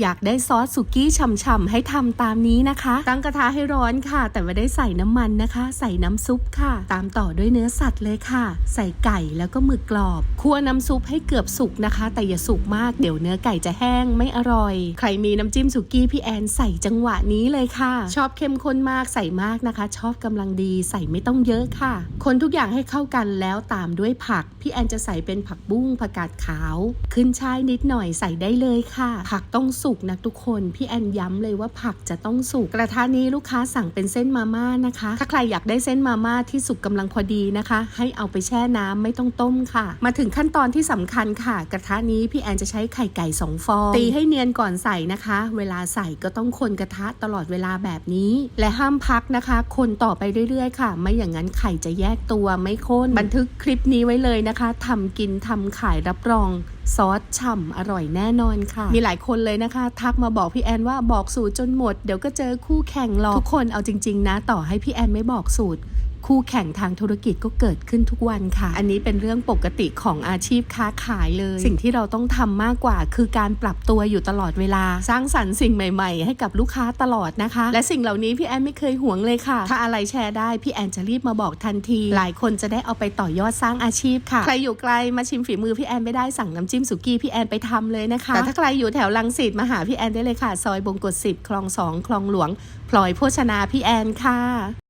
อยากได้ซอสสุกี้ฉ่ำๆให้ทำตามนี้นะคะ ตั้งกระทะให้ร้อนค่ะ แต่ไม่ได้ใส่น้ำมันนะคะ ใส่น้ำซุปค่ะ ตามต่อด้วยเนื้อสัตว์เลยค่ะ ใส่ไก่แล้วก็หมึกกรอบ คั่วน้ำซุปให้เกือบสุกนะคะ แต่อย่าสุกมากเดี๋ยวเนื้อไก่จะแห้งไม่อร่อย ใครมีน้ำจิ้มสุกี้พี่แอนใส่จังหวะนี้เลยค่ะ ชอบเข้มข้นมากใส่มากนะคะ ชอบกำลังดีใส่ไม่ต้องเยอะค่ะ คนทุกอย่างให้เข้ากันแล้วตามด้วยผักพี่แอนจะใส่เป็นผักบุ้งผักกาดขาว ขึ้นช่ายนิดหน่อยใส่ได้เลยค่ะ ผักต้องสุกนะทุกคน พี่แอนย้ำเลยว่าผักจะต้องสุก กระทะนี้ลูกค้าสั่งเป็นเส้นมาม่านะคะ ถ้าใครอยากได้เส้นมาม่าที่สุกกำลังพอดีนะคะ ให้เอาไปแช่น้ำไม่ต้องต้มค่ะ มาถึงขั้นตอนที่สำคัญค่ะ กระทะนี้พี่แอนจะใช้ไข่ไก่สองฟองตีให้เนียนก่อนใส่นะคะ เวลาใส่ก็ต้องคนกระทะตลอดเวลาแบบนี้ และห้ามพักนะคะ คนต่อไปเรื่อยๆ ค่ะ ไม่อย่างนั้นไข่จะแยกตัวไม่ข้นบันทึกคลิปนี้ไว้เลยนะคะทำกินทำขายรับรอง ซอสฉ่ำอร่อยแน่นอนค่ะ มีหลายคนเลยนะคะ ทักมาบอกพี่แอนว่าบอกสูตรจนหมด เดี๋ยวก็เจอคู่แข่งหรอกทุกคนเอาจริง ๆ นะ ต่อให้พี่แอนไม่บอกสูตร คู่แข่งทางธุรกิจก็เกิดขึ้นทุกวันค่ะ อันนี้เป็นเรื่องปกติของอาชีพค้าขายเลย สิ่งที่เราต้องทำมากกว่า คือการปรับตัวอยู่ตลอดเวลา สร้างสรรค์สิ่งใหม่ ๆ ให้กับลูกค้าตลอดนะคะ และสิ่งเหล่านี้พี่แอนไม่เคยหวงเลยค่ะ ถ้าอะไรแชร์ได้พี่แอนจะรีบมาบอกทันที หลายคนจะได้เอาไปต่อยอดสร้างอาชีพค่ะ ใครอยู่ไกลมาชิมฝีมือพี่แอนไม่ได้สั่งน้ำจิ้มสุกี้พี่แอนไปทำเลยนะคะ แต่ถ้าใครอยู่แถวลังสิตมาหาพี่แอนได้เลยค่ะ ซอยบงกฎ10คลองสองคลองหลวงพลอยโภชนาพี่แอนค่ะ